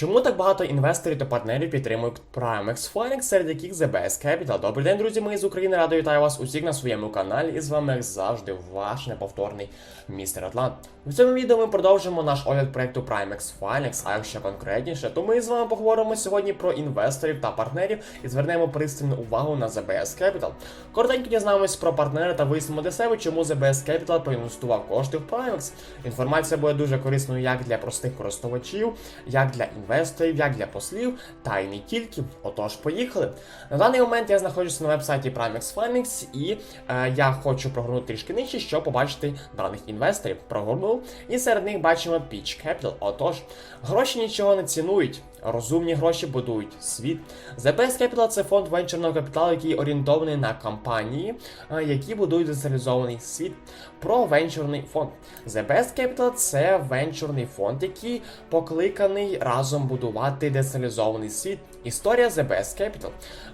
Чому так багато інвесторів та партнерів підтримують Primex Finance, серед яких Best Capital? Добрий день, друзі, ми з України. Радо вітаю вас усіх на своєму каналі. І з вами, як завжди, ваш неповторний містер Атлант. В цьому відео ми продовжимо наш огляд проекту Primex Finance, а якщо конкретніше, то ми з вами поговоримо сьогодні про інвесторів та партнерів і звернемо пристальну увагу на ZBS Capital. Коротенько дізнаємось про партнера та вияснимо для себе, чому ZBS Capital проінвестував кошти в Primex. Інформація буде дуже корисною як для простих користувачів, як для інвесторів, як для послів, та й не тільки. Отож, поїхали. На даний момент я знаходжуся на веб-сайті Primex Finance і е, я хочу прогорнути трішки нижче, щоб побачити даних інвесторів. Прогорнув, і серед них бачимо Pitch Capital. Отож, гроші нічого не цінують. Розумні гроші будують світ. The Best Capital – це фонд венчурного капіталу, який орієнтований на компанії, е, які будують децентралізований світ. Про венчурний фонд. The Best Capital – це венчурний фонд, який покликаний разом будувати децентралізований світ. Історія The Best Capital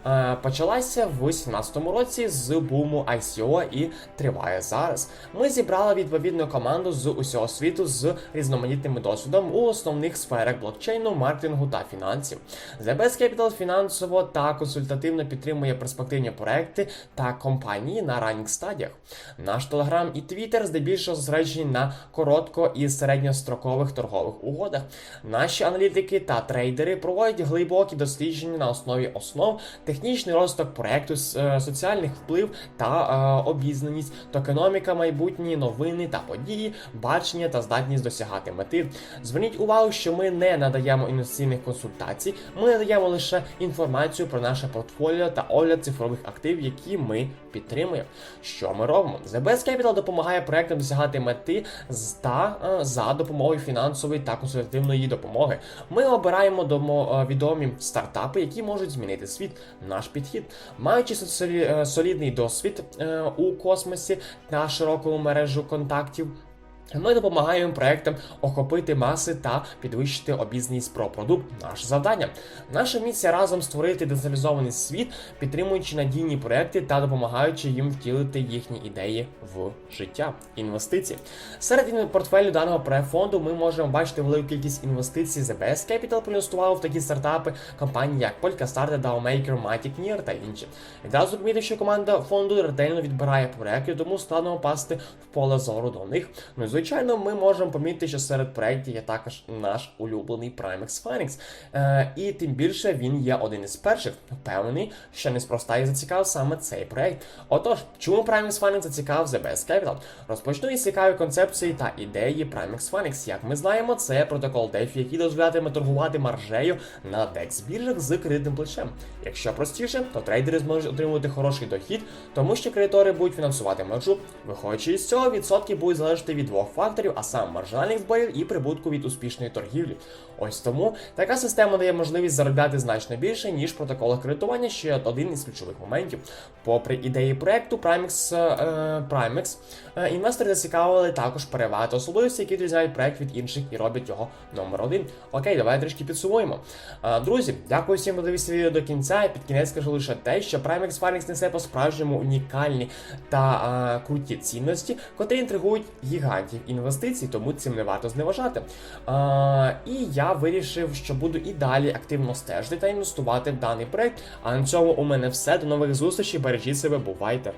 е, почалася в 2017 році з буму ICO і триває зараз. Ми зібрали відповідну команду з усього світу з різноманітним досвідом у основних сферах блокчейну, маркетингу та фінансів. The Best Capital фінансово та консультативно підтримує перспективні проекти та компанії на ранніх стадіях. Наш Телеграм і Твіттер здебільшого зосереджені на коротко і середньострокових торгових угодах. Наші аналітики та трейдери проводять глибокі дослідження на основі основ, технічний розвиток проекту, е, соціальних вплив та е, обізнаність, токеноміка, майбутні новини та події, бачення та здатність досягати мети. Зверніть увагу, що ми не надаємо інвестиційних консультацій, ми надаємо лише інформацію про наше портфоліо та огляд цифрових активів, які ми підтримуємо. Що ми робимо? The Best Capital допомагає проектам досягати мети та е, за допомогою фінансової та консультативної допомоги. Ми обираємо домо, е, стартапи, які можуть змінити світ. Наш підхід, маючи е, солідний досвід е, у космосі та широку мережу контактів. Ми допомагаємо проектам охопити маси та підвищити обізнаність про продукт. Наше завдання. Наша місія разом створити децентралізований світ, підтримуючи надійні проекти та допомагаючи їм втілити їхні ідеї в життя. Інвестиції серед портфелю даного проект-фонду ми можемо бачити велику кількість інвестицій. Best Capital проінвестував в такі стартапи компанії, як Polkastar, DAOMaker, Matic, Near та інші. Відразу помітив, що команда фонду ретельно відбирає проекти, тому складно попасти в поле зору до них. Ну звичайно, ми можемо помітити, що серед проєктів є також наш улюблений Primex Phoenix. Е, і тим більше він є один із перших. Впевнений, що неспроста і зацікавив саме цей проєкт. Отож, чому Primex Phoenix зацікавив The Best Capital? Розпочну із цікавої концепції та ідеї Primex Phoenix. Як ми знаємо, це протокол DeFi, який дозволятиме торгувати маржею на DEX біржах з кредитним плечем. Якщо простіше, то трейдери зможуть отримувати хороший дохід, тому що кредитори будуть фінансувати маржу. Виходячи із цього, відсотки будуть залежати від двох факторів, а саме маржинальних зборів і прибутку від успішної торгівлі. Ось тому така система дає можливість заробляти значно більше, ніж в протоколах кредитування, що є один із ключових моментів. Попри ідеї проекту, Primex, е, Primex е, інвестори зацікавили також переваги та особливості, які відрізняють проект від інших і роблять його номер один. Окей, давай трішки підсумуємо. Е, друзі, дякую всім, хто дивився відео до кінця. І під кінець скажу лише те, що Primex Finance несе по-справжньому унікальні та е, круті цінності, котрі інтригують гігантів інвестицій, тому цим не варто зневажати. Е, і я вирішив, що буду і далі активно стежити та інвестувати в даний проект. А на цьому у мене все. До нових зустрічей. Бережіть себе, бувайте!